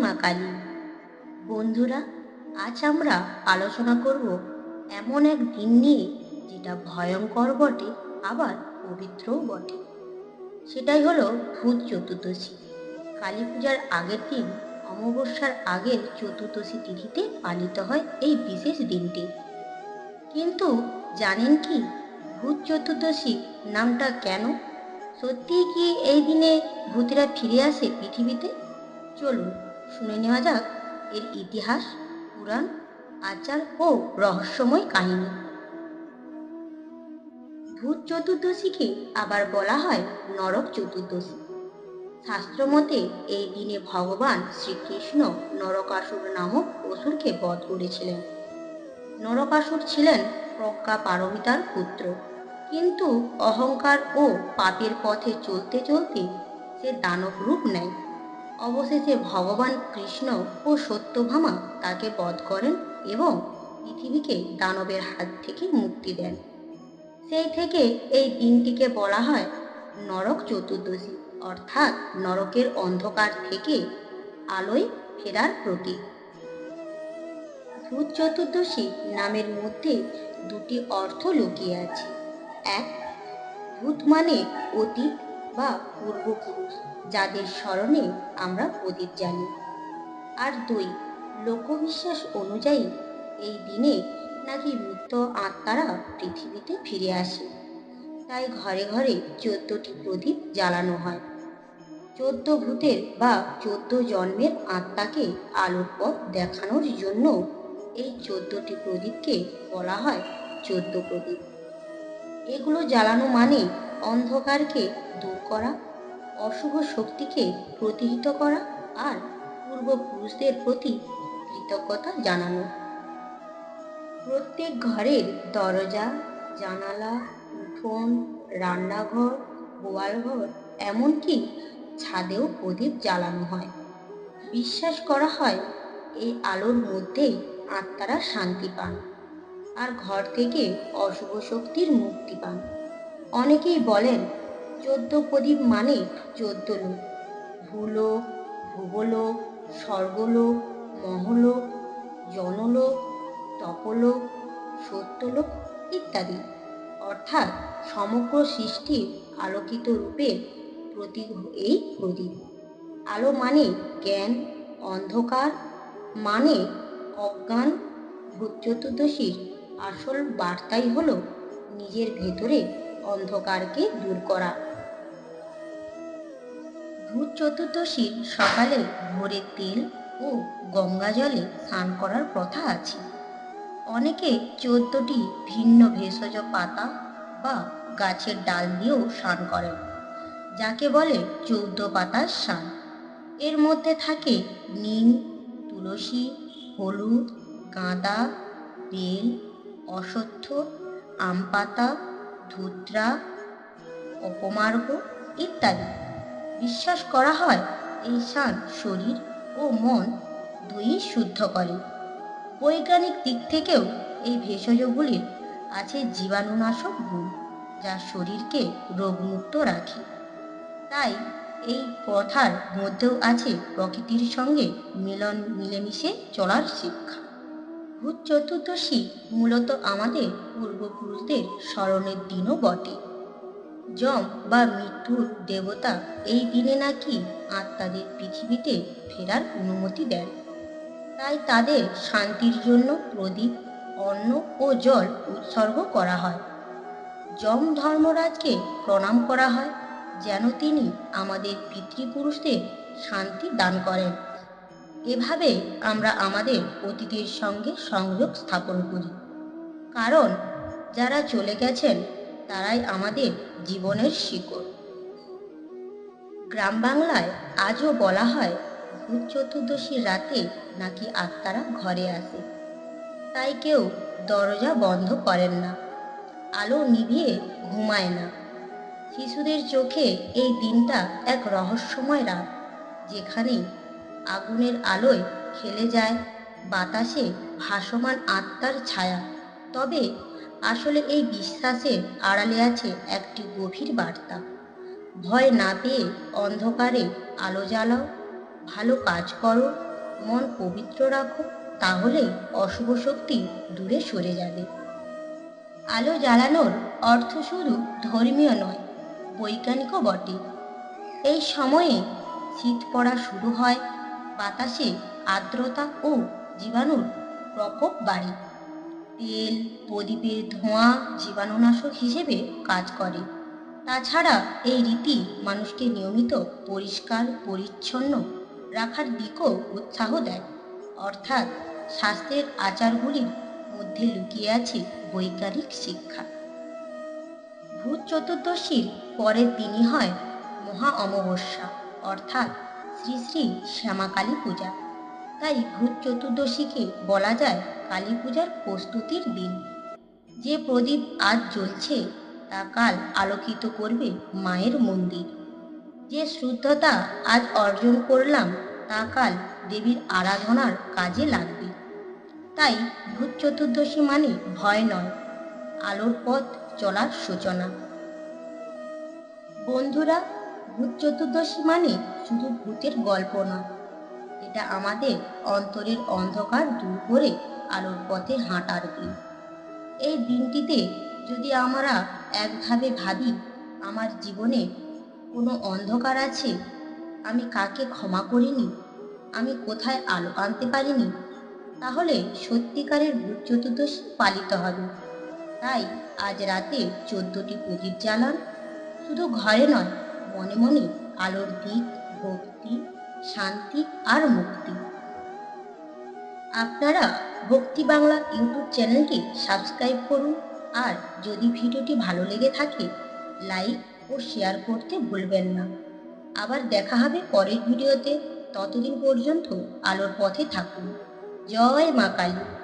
মা কালী বন্ধুরা, আজ আমরা আলোচনা করব এমন এক দিন নিয়ে যেটা ভয়ঙ্কর বটে, আবার পবিত্রও বটে। সেটাই হলো ভূত চতুর্দশী। কালী পূজার আগের দিন, অমাবস্যার আগের চতুর্দশী তিথিতে পালিত হয় এই বিশেষ দিনটি। কিন্তু জানেন কি, ভূত চতুর্দশী নামটা কেন? সত্যিই কি এই দিনে ভূতেরা ফিরে আসে পৃথিবীতে? চলুন শুনে নেওয়া যাক, এর ইতিহাস, পুরাণ, আচার ও রহস্যময় কাহিনী। ভূত চতুর্দশীকে আবার বলা হয় নরক চতুর্দশী। শাস্ত্রমতে এই দিনে ভগবান শ্রীকৃষ্ণ নরকাসুর নামক অসুরকে বধ করেছিলেন। নরকাসুর ছিলেন প্রজ্ঞা পারমিতার পুত্র। কিন্তু অহংকার ও পাপের পথে চলতে চলতে সে দানব রূপ নেয়। অবশেষে ভগবান কৃষ্ণ ও সত্যভামা তাকে বধ করেন এবং পৃথিবীকে দানবের হাত থেকে মুক্তি দেন। সেই থেকে এই দিনটিকে বলা হয় নরক চতুর্দশী, অর্থাৎ নরকের অন্ধকার থেকে আলোয় ফেরার প্রতীক। ভূত চতুর্দশী নামের মধ্যে দুটি অর্থ লুকিয়ে আছে। এক ভূত মানে অতীত বা পূর্বপুরুষ। যাদের স্মরণে আমরা প্রদীপ জানি আর দুই, লোকবিশ্বাস অনুযায়ী এই দিনে নাকি মৃত আত্মারা পৃথিবীতে ফিরে আসে। তাই ঘরে ঘরে চোদ্দটি প্রদীপ জ্বালানো হয়। চোদ্দ ভূতের বা চোদ্দ জন্মের আত্মাকে আলোর পথ দেখানোর জন্য এই চোদ্দটি প্রদীপকে বলা হয় চোদ্দ প্রদীপ। এগুলো জ্বালানো মানে অন্ধকারকে দূর করা অশুভ শক্তিকে প্রতিহিত করা আর পূর্বপুরুষদের প্রতি কৃতজ্ঞতা জানানো। প্রত্যেক ঘরের দরজা, জানালা, উঠোন, রান্নাঘর, গোয়ালঘর, এমনকি ছাদেও প্রদীপ জ্বালানো হয়। বিশ্বাস করা হয়, এই আলোর মধ্যেই আত্মারা শান্তি পান আর ঘর থেকে অশুভ শক্তির মুক্তি পান। অনেকেই বলেন চোদ্দ প্রদীপ মানে চোদ্দ লোক ভূলোক, ভূগোলোক, স্বর্গলোক, মহলোক, জনলোক, তপলোক, সত্যলোক ইত্যাদি। অর্থাৎ সমগ্র সৃষ্টির আলোকিত রূপে প্রতীক এই প্রদীপ। আলো মানে জ্ঞান, অন্ধকার মানে অজ্ঞান ভূত চতুর্দশীর আসল বার্তাই হলো নিজের ভেতরে অন্ধকারকে দূর করা। ভূত চতুর্দশীর সকালে ভোরে তেল ও গঙ্গা জলে স্নান করার প্রথা আছে। অনেকে চোদ্দটি ভিন্ন ভেষজ পাতা বা গাছের ডাল দিয়েও স্নান করেন, যাকে বলে চৌদ্দ পাতার স্নান। এর মধ্যে থাকে নিম, তুলসী, হলুদ, গাঁদা, বেল, অশ্বত্থ আম পাতা ধুত্রা, অপমার্গ ইত্যাদি। বিশ্বাস করা হয়, এই স্নান শরীর ও মন দুই শুদ্ধ করে। বৈজ্ঞানিক দিক থেকেও এই ভেষজগুলির আছে জীবাণুনাশক গুণ, যা শরীরকে রোগমুক্ত রাখে। তাই এই কথার মধ্যেও আছে প্রকৃতির সঙ্গে মিলন, মিলেমিশে চলার শিক্ষা। ভূত চতুর্দশী মূলত আমাদের পূর্বপুরুষদের স্মরণের দিনও বটে। যম বা মৃত্যুর দেবতা এই দিনে নাকি আত্মাদের পৃথিবীতে ফেরার অনুমতি দেন। তাই তাদের শান্তির জন্য প্রদীপ, অন্ন ও জল উৎসর্গ করা হয়। যম ধর্মরাজকে প্রণাম করা হয়, যেন তিনি আমাদের পিতৃপুরুষদের শান্তি দান করেন। এভাবে আমরা আমাদের অতীতের সঙ্গে সংযোগ স্থাপন করি। কারণ যারা চলে গেছেন তারাই আমাদের জীবনের শিকড়। গ্রাম বাংলায় আজও বলা হয়, ভূত চতুর্দশীর রাতে নাকি আত্মারা ঘরে আসে। তাই কেউ দরজা বন্ধ করেন না, আলো নিভিয়ে ঘুমায় না। শিশুদের চোখে এই দিনটা এক রহস্যময় রাত যেখানে আগুনের আলোয় খেলে যায় বাতাসে ভাসমান আত্মার ছায়া। তবে আসলে এই বিশ্বাসের আড়ালে আছে একটি গভীর বার্তা। ভয় না পেয়ে অন্ধকারে আলো জ্বালাও, ভালো কাজ করো, মন পবিত্র রাখো, তাহলে অশুভ শক্তি দূরে সরে যাবে। আলো জ্বালানোর অর্থ শুধু ধর্মীয় নয়, বৈজ্ঞানিকও বটে। এই সময়ে শীত পড়া শুরু হয়, বাতাসে আর্দ্রতা ও জীবাণুর প্রকোপ বাড়ে। তেল, প্রদীপের ধোঁয়া জীবাণুনাশক হিসেবে কাজ করে। তাছাড়া এই রীতি মানুষকে নিয়মিত পরিষ্কার, পরিচ্ছন্ন রাখার দিকও উৎসাহ দেয়। অর্থাৎ স্বাস্থ্যের আচারগুলির মধ্যে লুকিয়ে আছে বৈজ্ঞানিক শিক্ষা। ভূত চতুর্দশীর পরের দিনই হয় মহা অমাবস্যা, অর্থাৎ শ্রী শ্রী শ্যামাকালী পূজা। তাই ভূত চতুর্দশীকে বলা যায় কালী পূজার প্রস্তুতির দিন। যে প্রদীপ আজ জ্বলছে, তা কাল আলোকিত করবে মায়ের মন্দির। যে শুদ্ধতা আজ অর্জন করলাম, তা কাল দেবীর আরাধনার কাজে লাগবে। তাই ভূত চতুর্দশী মানে ভয় নয়, আলোর পথ চলার সূচনা। বন্ধুরা ভূত চতুর্দশী মানে শুধু ভূতের গল্প নয় এটা আমাদের অন্তরের অন্ধকার দূর করে আলোর পথে হাঁটার দিন। এই দিনটিতে যদি আমরা একভাবে ভাবি, আমার জীবনে কোনো অন্ধকার আছে, আমি কাকে ক্ষমা করিনি, আমি কোথায় আলো আনতে পারিনি, তাহলে সত্যিকারের ভূত চতুর্দশী পালিত হবে। তাই আজ রাতে চোদ্দটি প্রদীপ জ্বালান, শুধু ঘরে নয়, মনে মনে আলোর দিক ভক্তি শান্তি আর মুক্তি। আপনারা ভক্তি বাংলা ইউটিউব চ্যানেলটি সাবস্ক্রাইব করুন আর যদি ভিডিওটি ভালো লেগে থাকে, লাইক ও শেয়ার করতে ভুলবেন না। আবার দেখা হবে পরের ভিডিওতে। ততদিন পর্যন্ত আলোর পথে থাকুন। জয় মা কালী।